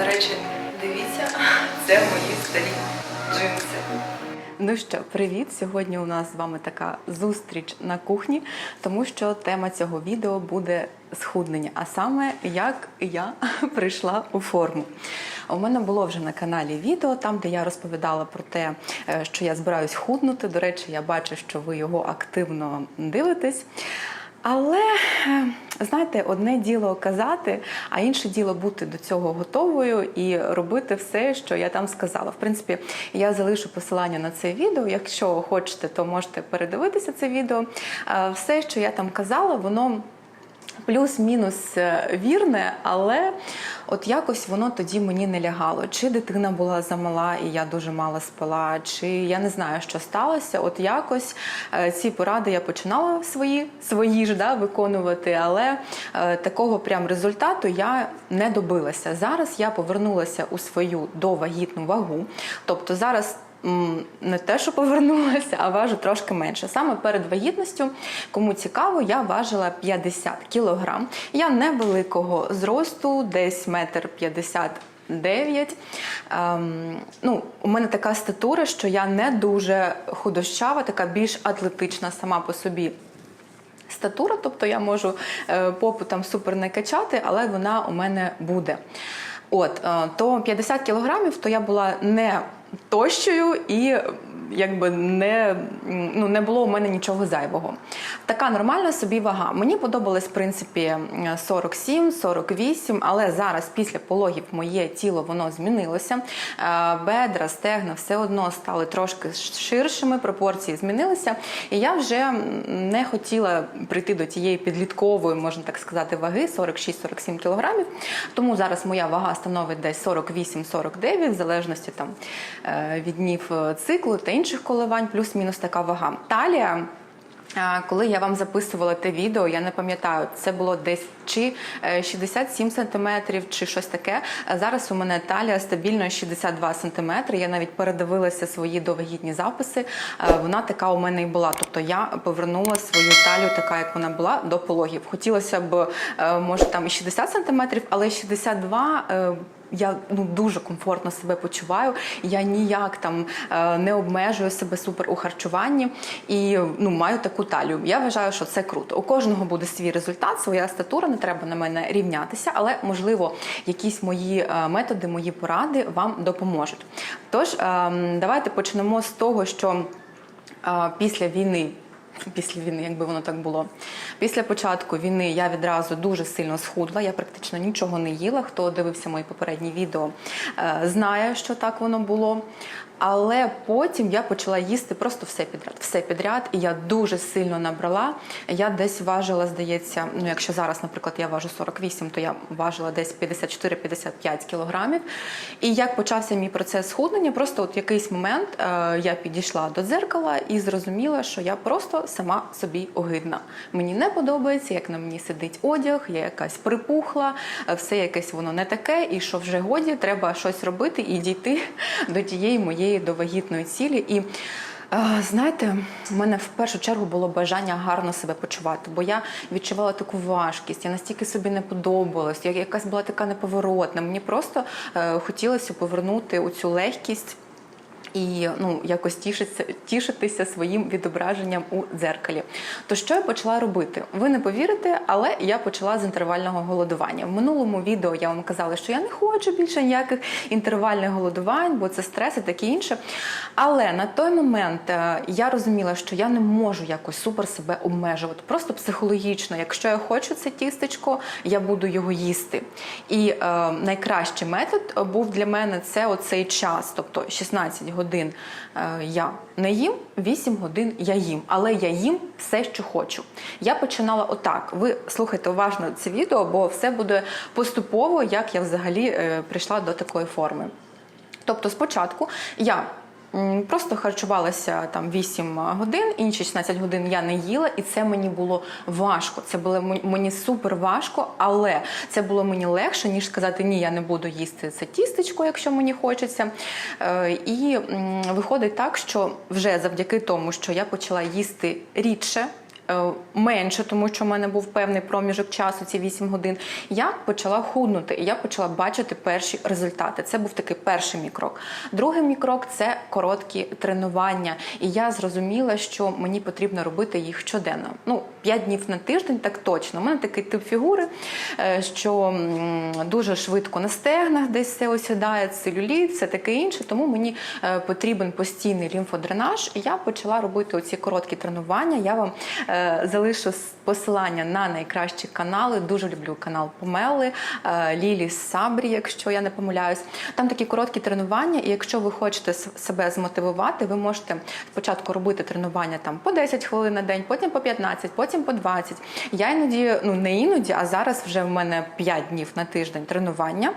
До речі, дивіться, це мої старі джинси. Ну що, привіт! Сьогодні у нас з вами така зустріч на кухні, тому що тема цього відео буде схуднення, а саме як я прийшла у форму. У мене було вже на каналі відео, там де я розповідала про те, е, що я збираюсь худнути. До речі, я бачу, що ви його активно дивитесь. Але е, знаєте, одне діло казати, а інше діло бути до цього готовою і робити все, що я там сказала. В принципі, я залишу посилання на це відео. Якщо хочете, то можете передивитися це відео. Е, Все, що я там казала, воно. Плюс-мінус е, вірне, але от якось воно тоді мені не лягало. Чи дитина була замала, і я дуже мало спала, чи я не знаю, що сталося. От якось е, ці поради я починала свої, свої ж да, виконувати, але е, такого прям результату я не добилася. Зараз я повернулася у свою довагітну вагу. Тобто зараз не те, що повернулася, а важу трошки менше. Саме перед вагітністю, кому цікаво, я важила 50 кілограм. Я невеликого зросту, десь метр 50 9. Ем, ну, у мене така статура, що я не дуже худощава, така більш атлетична сама по собі. Статура, тобто я можу е, попу там супер не качати, але вона у мене буде. От, е, то 50 кілограмів, то я була не тощою і якби не, ну, не було у мене нічого зайвого. Така нормальна собі вага. Мені подобалось, в принципі, 47-48, але зараз після пологів моє тіло воно змінилося. Е, Бедра, стегна все одно стали трошки ширшими, пропорції змінилися. І я вже не хотіла прийти до тієї підліткової, можна так сказати, ваги 46-47 кілограмів. Тому зараз моя вага становить десь 48-49, в залежності там е, від днів е, циклу та інших коливань, плюс-мінус така вага. Талія. Коли я вам записувала те відео, я не пам'ятаю, це було десь чи е, 67 сантиметрів, чи щось таке. Зараз у мене талія стабільно 62 сантиметри. Я навіть передивилася свої довагітні записи. Е, Вона така у мене і була. Тобто я повернула свою талію, така як вона була до пологів. Хотілося б, е, може, там і 60 сантиметрів, але 62 е, я ну дуже комфортно себе почуваю. Я ніяк там е, не обмежую себе супер у харчуванні і ну маю таку талію. Я вважаю, що це круто. У кожного буде свій результат, своя статура. Треба на мене рівнятися, але можливо якісь мої е, методи, мої поради вам допоможуть. Тож е, давайте почнемо з того, що е, після війни. Після війни, якби воно так було. Після початку війни я відразу дуже сильно схудла. Я практично нічого не їла. Хто дивився мої попередні відео, е, знає, що так воно було. Але потім я почала їсти просто все підряд. Все підряд, і я дуже сильно набрала. Я десь важила, здається, ну якщо зараз, наприклад, я важу 48, то я важила десь 54-55 кілограмів. І як почався мій процес схуднення, просто от якийсь момент е, я підійшла до дзеркала і зрозуміла, що я просто сама собі огидна. Мені не подобається, як на мені сидить одяг, я якась припухла, е, все якесь воно не таке, і що вже годі треба щось робити і дійти до тієї моєї довагітної цілі. І е, знаєте, в мене в першу чергу було бажання гарно себе почувати, бо я відчувала таку важкість, я настільки собі не подобалась, я якась була така неповоротна. Мені просто е, хотілося повернути у цю легкість. І ну якось тішитися, тішитися своїм відображенням у дзеркалі. То що я почала робити? Ви не повірите, але я почала з інтервального голодування. В минулому відео я вам казала, що я не хочу більше ніяких інтервальних голодувань, бо це стрес і таке інше. Але на той момент е, я розуміла, що я не можу якось супер себе обмежувати. Просто психологічно, якщо я хочу це тістечко, я буду його їсти. І е, найкращий метод був для мене це оцей час, тобто 16 годин е, я не їм, 8 годин я їм, але я їм все, що хочу. Я починала отак. Ви слухайте уважно це відео, бо все буде поступово, як я взагалі е, прийшла до такої форми. Тобто, спочатку я просто харчувалася там 8 годин, інші 16 годин я не їла, і це мені було важко. Це було мені супер важко, але це було мені легше, ніж сказати ні, я не буду їсти це тістечко, якщо мені хочеться. Е, І виходить так, що вже завдяки тому, що я почала їсти рідше. Е, менше, тому що в мене був певний проміжок часу, ці 8 годин. Я почала худнути, і я почала бачити перші результати. Це був такий перший мій крок. Другий мій крок це короткі тренування. І я зрозуміла, що мені потрібно робити їх щоденно. Ну, 5 днів на тиждень, так точно. У мене такий тип фігури, е, що дуже швидко на стегнах десь все осідає, целюліт, все таке інше. Тому мені е, потрібен постійний лімфодренаж. І я почала робити оці короткі тренування. Я вам залишу посилання на найкращі канали. Дуже люблю канал Помели, е, Лілі Сабрі, якщо я не помиляюсь. Там такі короткі тренування, і якщо ви хочете себе змотивувати, ви можете спочатку робити тренування там по 10 хвилин на день, потім по 15, потім по 20. Я іноді, ну не іноді, а зараз вже в мене 5 днів на тиждень тренування.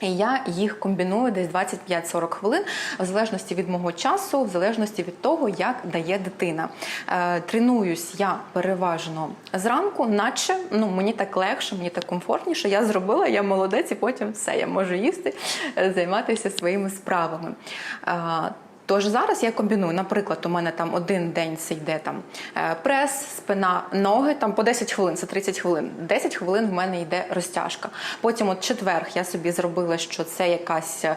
І я їх комбіную десь 25-40 хвилин, в залежності від мого часу, в залежності від того, як дає дитина. Е, тренуюсь я переважно зранку, наче ну мені так легше, мені так комфортніше. Я зробила, я молодець, і потім все, я можу їсти, е, займатися своїми справами. Тож зараз я комбіную. Наприклад, у мене там один день це йде там е, прес, спина, ноги там по 10 хвилин, це 30 хвилин. 10 хвилин в мене йде розтяжка. Потім, от четверг, я собі зробила, що це якась е,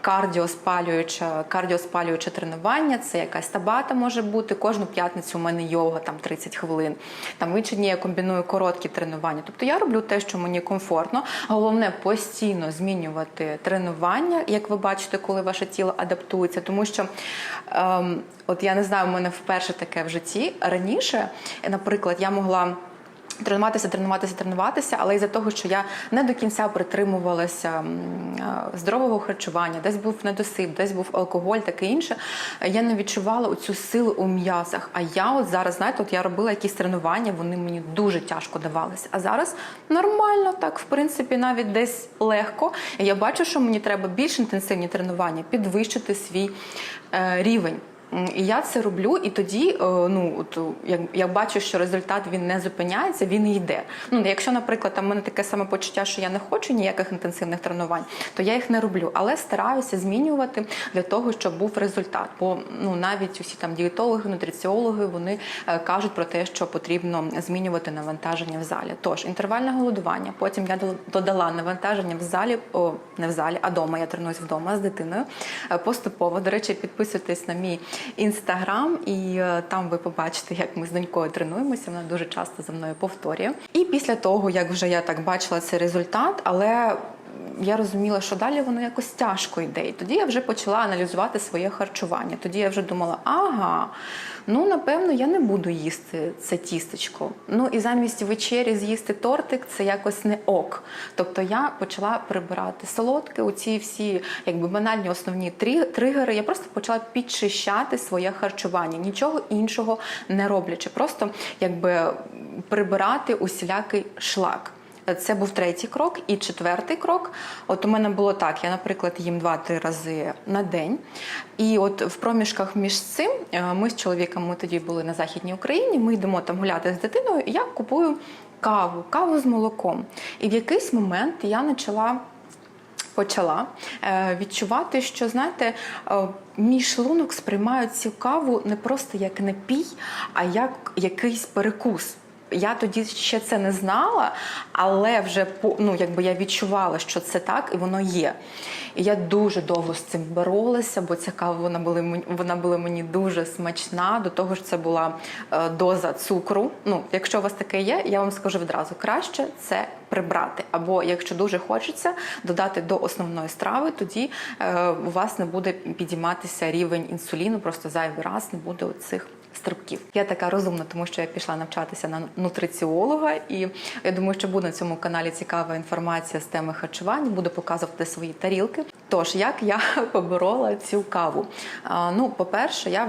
кардіоспалююча, кардіоспалююче тренування, це якась табата може бути. Кожну п'ятницю у мене йога там 30 хвилин. Там в інші дні я комбіную короткі тренування. Тобто я роблю те, що мені комфортно. Головне постійно змінювати тренування, як ви бачите, коли ваше тіло адаптується. Тому що, ем, от я не знаю, у мене вперше таке в житті. Раніше, наприклад, я могла. Тренуватися, тренуватися, тренуватися, але із-за того, що я не до кінця притримувалася здорового харчування, десь був недосип, десь був алкоголь, таке інше. Я не відчувала оцю силу у м'язах. А я от зараз, знаєте, от я робила якісь тренування, вони мені дуже тяжко давалися. А зараз нормально, так, в принципі, навіть десь легко. Я бачу, що мені треба більш інтенсивні тренування, підвищити свій е, рівень. І я це роблю, і тоді, е, ну от як я бачу, що результат він не зупиняється, він йде. Ну якщо, наприклад, там в мене таке самопочуття, що я не хочу ніяких інтенсивних тренувань, то я їх не роблю, але стараюся змінювати для того, щоб був результат. Бо ну навіть усі там дієтологи, нутриціологи вони е, кажуть про те, що потрібно змінювати навантаження в залі. Тож інтервальне голодування. Потім я додала навантаження в залі, о не в залі, а вдома. Я тренуюсь вдома з дитиною. Е, Поступово. До речі, підписуйтесь на мій інстаграм, і е, там ви побачите, як ми з донькою тренуємося. Вона дуже часто за мною повторює. І після того, як вже я так бачила цей результат, але я розуміла, що далі воно якось тяжко йде. І тоді я вже почала аналізувати своє харчування. Тоді я вже думала, ага, ну напевно, я не буду їсти це тістечко. Ну і замість вечері з'їсти тортик це якось не ок. Тобто я почала прибирати солодке, оці всі якби банальні основні тригери. Я просто почала підчищати своє харчування, нічого іншого не роблячи. Просто якби прибирати усілякий шлак. Це був третій крок. І четвертий крок. От у мене було так: я, наприклад, їм 2-3 рази на день. І от в проміжках між цим е, ми з чоловіком ми тоді були на Західній Україні. Ми йдемо там гуляти з дитиною, і я купую каву, каву з молоком. І в якийсь момент я почала. Почала е, відчувати, що знаєте, е, мій шлунок сприймає цю каву не просто як напій, а як якийсь перекус. Я тоді ще це не знала, але вже ну якби я відчувала, що це так, і воно є. І я дуже довго з цим боролася, бо ця кава вона була вона була мені дуже смачна. До того ж, це була е, доза цукру. Ну, якщо у вас таке є, я вам скажу відразу, краще це прибрати. Або якщо дуже хочеться додати до основної страви, тоді е, у вас не буде підійматися рівень інсуліну, просто зайвий раз не буде оцих стрибків. Я така розумна, тому що я пішла навчатися на нутриціолога, і я думаю, що буде на цьому каналі цікава інформація з теми харчування. Буду показувати свої тарілки. Тож, як я поборола цю каву? А, ну, по-перше, я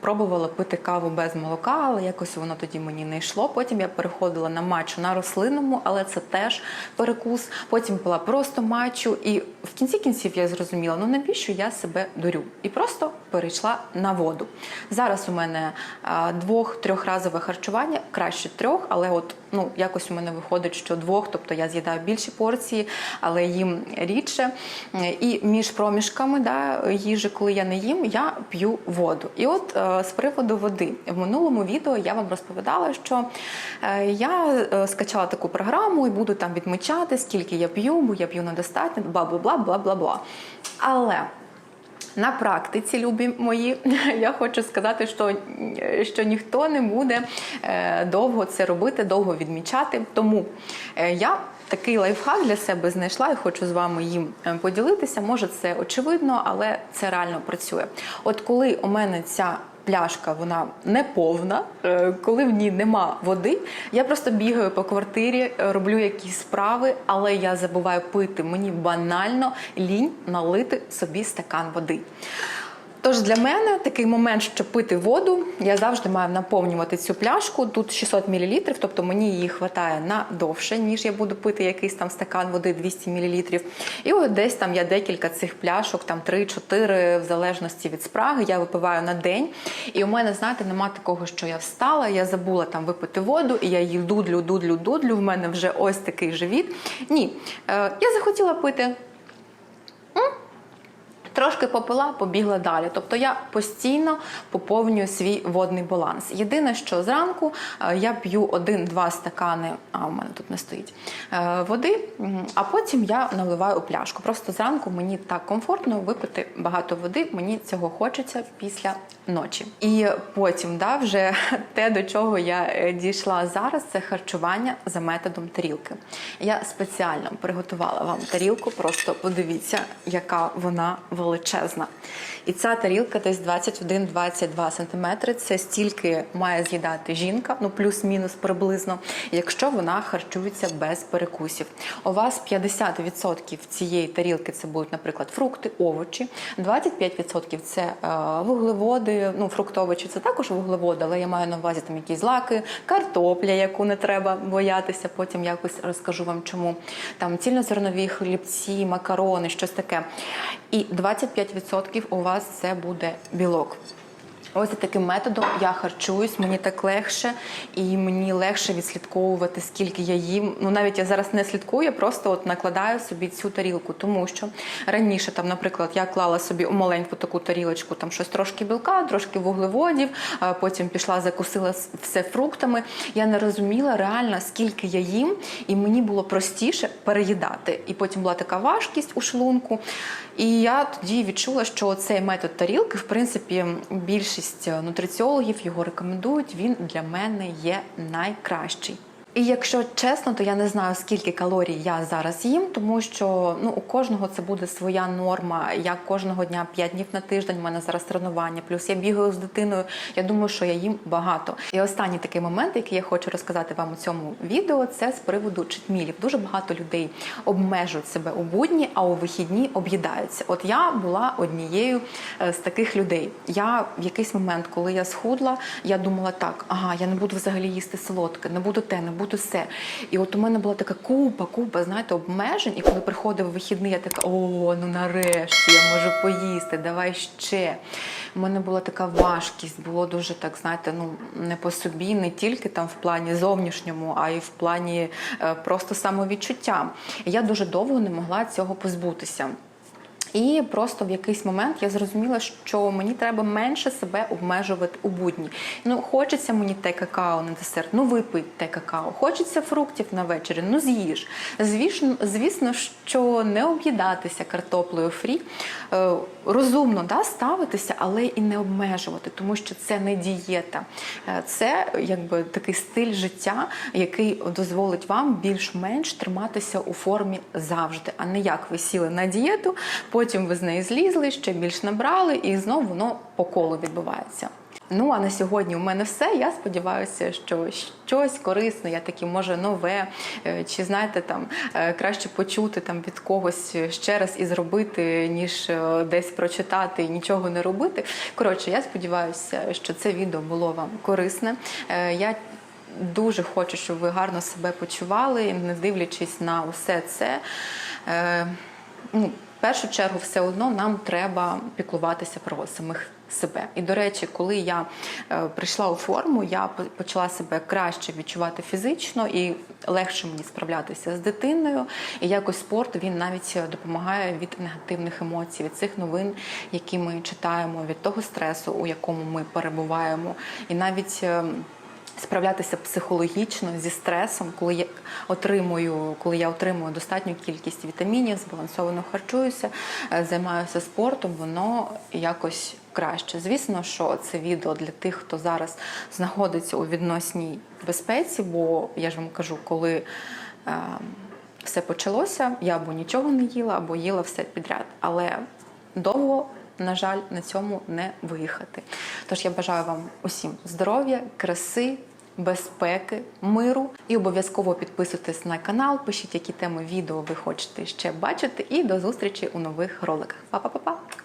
пробувала пити каву без молока, але якось воно тоді мені не йшло. Потім я переходила на матчу на рослинному, але це теж перекус. Потім пила просто матчу, і в кінці кінців я зрозуміла, ну навіщо я себе дурю? І просто перейшла на воду. Зараз у мене двох-трьохразове харчування, краще трьох, але от ну якось у мене виходить, що двох, тобто я з'їдаю більші порції, але їм рідше. І між проміжками да, їжі, коли я не їм, я п'ю воду. І от е, з приводу води в минулому відео я вам розповідала, що е, я е, скачала таку програму і буду там відмічати, скільки я п'ю, бо я п'ю недостатньо, бла бла бла бла бла бла. Але на практиці, любі мої, я хочу сказати, що, що ніхто не буде е, довго це робити, довго відмічати. Тому е, я такий лайфхак для себе знайшла і хочу з вами їм е, поділитися. Може, це очевидно, але це реально працює. От коли у мене ця пляшка вона не повна, е, коли в ній нема води, я просто бігаю по квартирі, е, роблю якісь справи, але я забуваю пити. Мені банально лінь налити собі стакан води. Тож для мене такий момент, щоб пити воду, я завжди маю наповнювати цю пляшку. Тут 600 мл, тобто мені її вистачає на довше, ніж я буду пити якийсь там стакан води 200 мл. І от десь там я декілька цих пляшок, там 3-4, в залежності від спраги, я випиваю на день. І у мене, знаєте, нема такого, що я встала, я забула там випити воду, і я її дудлю, дудлю, дудлю. В мене вже ось такий живіт. Ні, е, я захотіла пити. Трошки попила, побігла далі. Тобто я постійно поповнюю свій водний баланс. Єдине, що зранку е, я п'ю один-два стакани, а у мене тут не стоїть е, води, а потім я наливаю у пляшку. Просто зранку мені так комфортно випити багато води. Мені цього хочеться після ночі. І потім, да, вже те, до чого я е, дійшла зараз, це харчування за методом тарілки. Я спеціально приготувала вам тарілку, просто подивіться, яка вона величезна. І ця тарілка десь 21-22 см. Це стільки має з'їдати жінка, ну плюс-мінус приблизно, якщо вона харчується без перекусів. У вас 50% цієї тарілки це будуть, наприклад, фрукти, овочі, 25% це е, вуглеводи, ну фруктовичі це також вуглеводи, але я маю на увазі там якісь злаки, картопля, яку не треба боятися. Потім якось розкажу вам чому. Там цільнозернові хлібці, макарони, щось таке. І 25% у вас це буде білок. Ось таким методом я харчуюсь, мені так легше, і мені легше відслідковувати, скільки я їм. Ну навіть я зараз не слідкую, я просто от накладаю собі цю тарілку, тому що раніше, там, наприклад, я клала собі у маленьку таку тарілочку, там щось трошки білка, трошки вуглеводів, потім пішла, закусила все фруктами. Я не розуміла реально, скільки я їм, і мені було простіше переїдати. І потім була така важкість у шлунку. І я тоді відчула, що цей метод тарілки, в принципі, більшість нутриціологів його рекомендують. Він для мене є найкращий. І якщо чесно, то я не знаю, скільки калорій я зараз їм, тому що ну у кожного це буде своя норма. Я кожного дня 5 днів на тиждень. У мене зараз тренування, плюс я бігаю з дитиною. Я думаю, що я їм багато. І останній такий момент, який я хочу розказати вам у цьому відео, це з приводу читмілів. Дуже багато людей обмежують себе у будні, а у вихідні об'їдаються. От я була однією е, з таких людей. Я в якийсь момент, коли я схудла, я думала так: ага, я не буду взагалі їсти солодке, не буду те, не буду все. І от у мене була така купа, купа, знаєте, обмежень. І коли приходив вихідний, я така, о, ну нарешті я можу поїсти, давай ще. У мене була така важкість, було дуже так, знаєте, ну не по собі, не тільки там в плані зовнішньому, а й в плані е, просто самовідчуття. І я дуже довго не могла цього позбутися. І просто в якийсь момент я зрозуміла, що мені треба менше себе обмежувати у будні. Ну, хочеться мені те какао на десерт, ну випий те какао. Хочеться фруктів на вечері, ну з'їж. Звісно, звісно, що не об'їдатися картоплею фрі, е, розумно да, ставитися, але і не обмежувати, тому що це не дієта. Е, Це якби такий стиль життя, який дозволить вам більш-менш триматися у формі завжди, а не як ви сіли на дієту. Потім ви з неї злізли, ще більш набрали, і знову воно по колу відбувається. Ну а на сьогодні у мене все. Я сподіваюся, що щось корисне, я таке може нове, е, чи знаєте, там е, краще почути там від когось ще раз і зробити, ніж е, десь прочитати і нічого не робити. Коротше, я сподіваюся, що це відео було вам корисне. Я дуже хочу, щоб ви гарно себе почували, не дивлячись на усе це. Ну, першу чергу все одно нам треба піклуватися про самих себе. І до речі, коли я е, прийшла у форму, я почала себе краще відчувати фізично і легше мені справлятися з дитиною. І якось спорт він навіть е, допомагає від негативних емоцій, від цих новин, які ми читаємо, від того стресу, у якому ми перебуваємо, і навіть. Справлятися психологічно зі стресом, коли я отримую, коли я отримую достатню кількість вітамінів, збалансовано харчуюся, е, займаюся спортом, воно якось краще. Звісно, що це відео для тих, хто зараз знаходиться у відносній безпеці, бо я ж вам кажу, коли е, все почалося, я або нічого не їла, або їла все підряд. Але довго, на жаль, на цьому не виїхати. Тож я бажаю вам усім здоров'я, краси. Безпеки, миру і обов'язково підписуйтесь на канал, пишіть, які теми відео ви хочете ще бачити, і до зустрічі у нових роликах. Па-па-па-па!